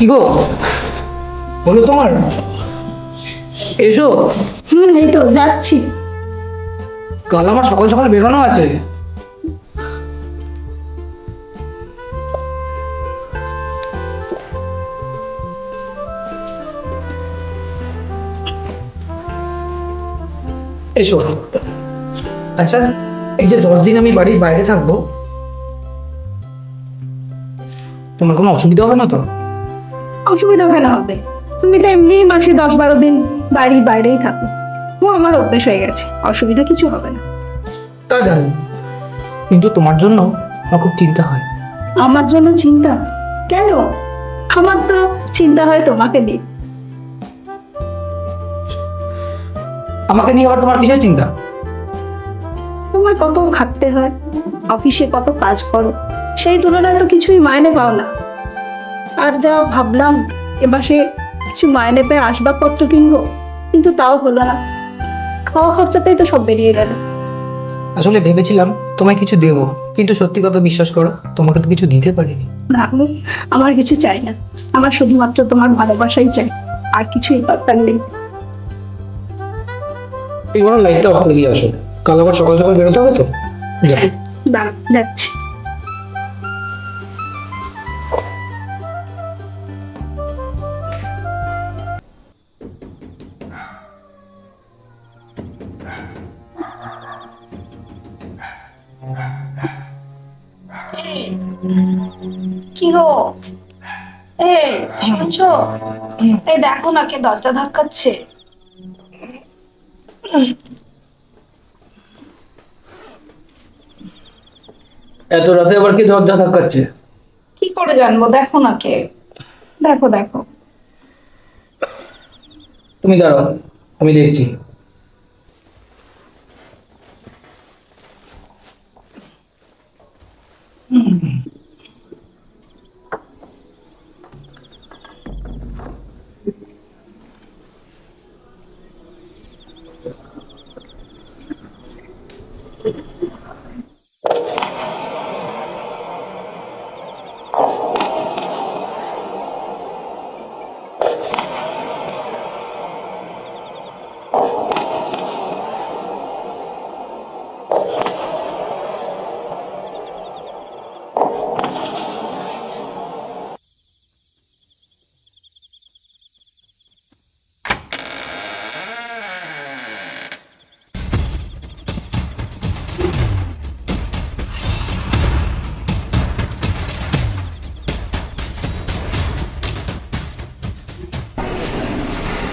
কি গো? বলো তোমার? এসো। হুম এই তো যাচ্ছি। কাল আমার সকাল সকাল বেরোনো আছে। এসো। আচ্ছা এই যে দশ দিন আমি বাড়ির বাইরে থাকব তোমার কোনো অসুবিধা হবে না তো? অসুবিধা কেন হবে। তুমি তো এমনি মাসে দশ বারো দিন বাড়ির বাইরেই থাকো। ও আমার অভ্যেস হয়ে গেছে অসুবিধা কিছু হবে না। তা জানি কিন্তু তোমার জন্য আমার খুব চিন্তা হয়। আমার জন্য চিন্তা? কেন? আমার তো চিন্তা হয় তোমাকে নিয়ে। আমাকে নিয়ে আবার তোমার কিসের চিন্তা? তোমার কত খাটতে হয় অফিসে কত কাজ করো সেই তুলনায় তো কিছুই মাইনে পাও না। আর যা ভাবলাম এ মাসে কিছু মাইনে পেয়ে আসবাবপত্র কিনবো কিন্তু তাও হলো না। খাওয়া খরচাতেই তো সব বেরিয়ে গেল। আসলে ভেবেছিলাম তোমায় কিছু দেবো কিন্তু সত্যি কথা বিশ্বাস করো তোমাকে তো কিছু দিতে পারিনি। রাখব আমার কিছু চাই না। আমার শুধুমাত্র তোমার ভালোবাসাই চাই আর কিছুই দরকার নেই। এই লাইটটা অফ করে দিয়ে আসো। কাল আবার সকাল সকাল বেরোতে হবে তো? যাচ্ছি। কি গো? এই শুনছো? এই দেখো না কে দরজা ধাক্কাচ্ছে। এত রাতে আবার কি দরজা ধাক্কাচ্ছে? কি করে জানব? দেখো না কে। দেখো দেখো। তুমি দাঁড়াও আমি দেখছি।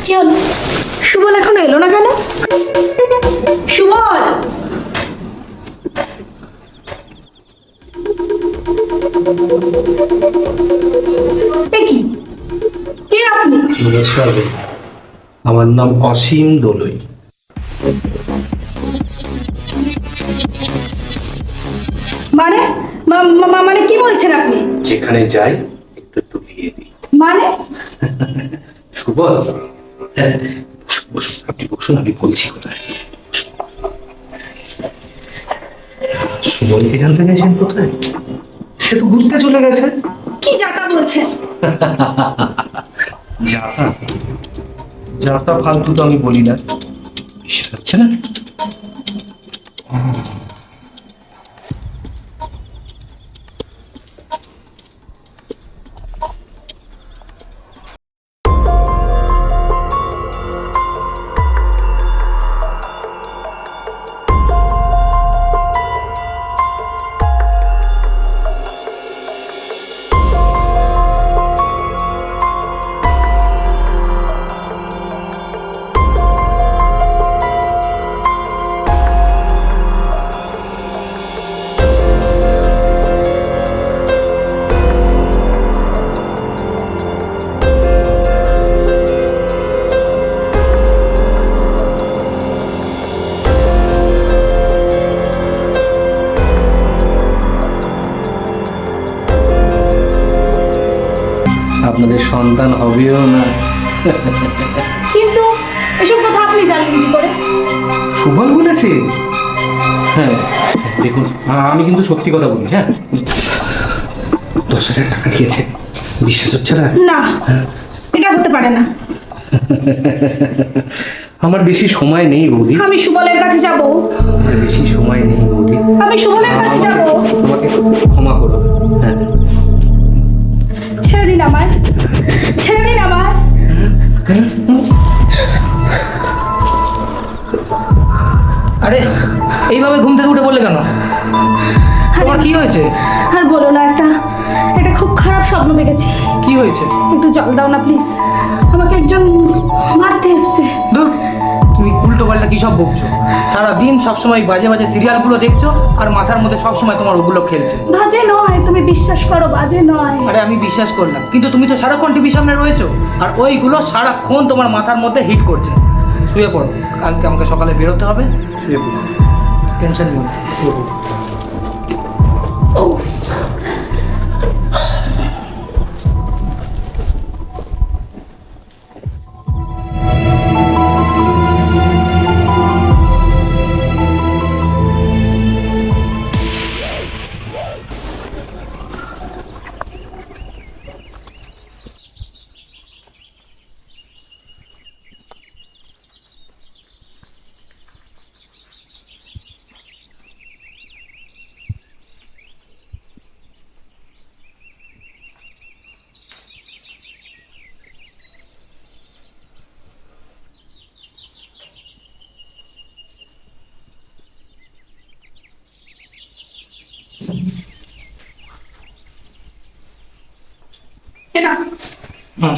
কি হলো? সুবল এখনও এলো না কেন? সুবল! কি? কে আপনি? নমস্কার আমার নাম অসীম দোলই। মানে? মানে কি বলছেন আপনি? যেখানে যাই একটু তুলিয়ে দিই। মানে? সুবল বসুন, বসুন আপনি বসুন আমি বলছি কোথায়। সুবল গেছেন কোথায়? সে তো ঘুরতে চলে গেছে। কি যাতা বলছেন? যাতা? যাতা ফালতু তো আমি বলি না। বিশ্বাস হচ্ছে না? সন্তান হবেও না। কিন্তু এসব কথা আপনি জানলেন কি করে? সুবল বলেছে? হ্যাঁ। দেখুন আমি কিন্তু সত্যি কথা বলি হ্যাঁ? দশ হাজার টাকা দিয়েছে। বিশ্বাস হচ্ছে না? না এটা হতে পারে না। আমার বেশি সময় নেই বৌদি। আমি সুবলের কাছে যাব। বেশি সময় নেই বৌদি। আমি সুবলের কাছে যাব। তোমাকে হয়েছে? আর বলো না একটা এটা খুব খারাপ স্বপ্ন দেখেছি। কি হয়েছে? একটু জল দাও না প্লিজ আমাকে একজন মারতে এসছে। দূর তুমি উল্টো পাল্টা কি সব বকছো? সারাদিন সবসময় বাজে বাজে সিরিয়ালগুলো দেখছ আর মাথার মধ্যে সবসময় তোমার ওগুলো খেলছে। বাজে নয় তুমি বিশ্বাস করো বাজে নয়। আরে আমি বিশ্বাস করলাম কিন্তু তুমি তো সারাক্ষণ টিভির সামনে রয়েছো আর ওইগুলো সারাক্ষণ তোমার মাথার মধ্যে হিট করছে। শুয়ে পড়ো কালকে আমাকে সকালে বেরোতে হবে। শুয়ে পড়ো। টেনশন নিও শুয়ে পড়ো এটা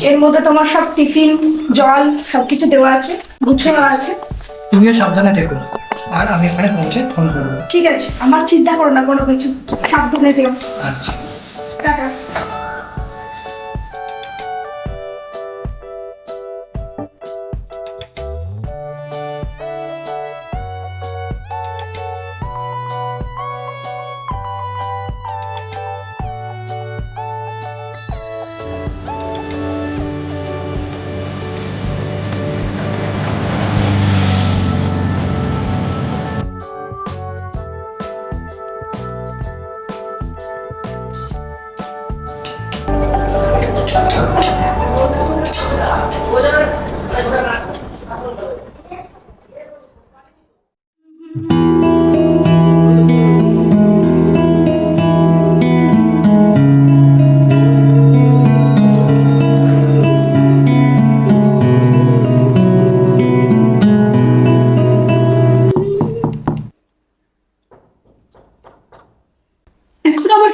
এর মধ্যে তোমার সব টিফিন জল সবকিছু দেওয়া আছে গুছানো আছে। তুমিও সাবধানে থেকো। আর আমি এখানে পৌঁছে ফোন করব। ঠিক আছে আমার চিন্তা করো না কোনো কিছু সাবধানে যেও। আচ্ছা।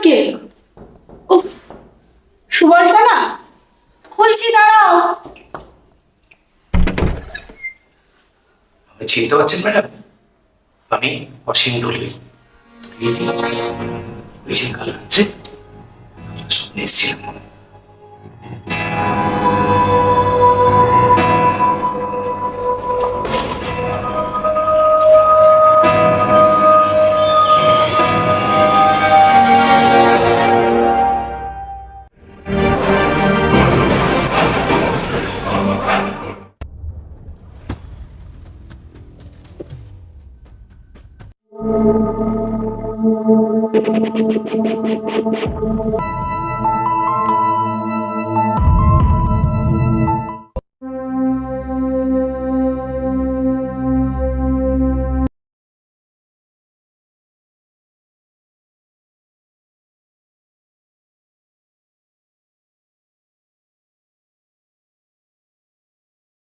আবার এলো? উফ সুবলটা খুলছি, দাঁড়াও। আপনি চিনতে পারছেন, ম্যাডাম? আমি অসীম দলীয় ওই যে কাল রাত্রে স্বপ্নে এসেছিলাম।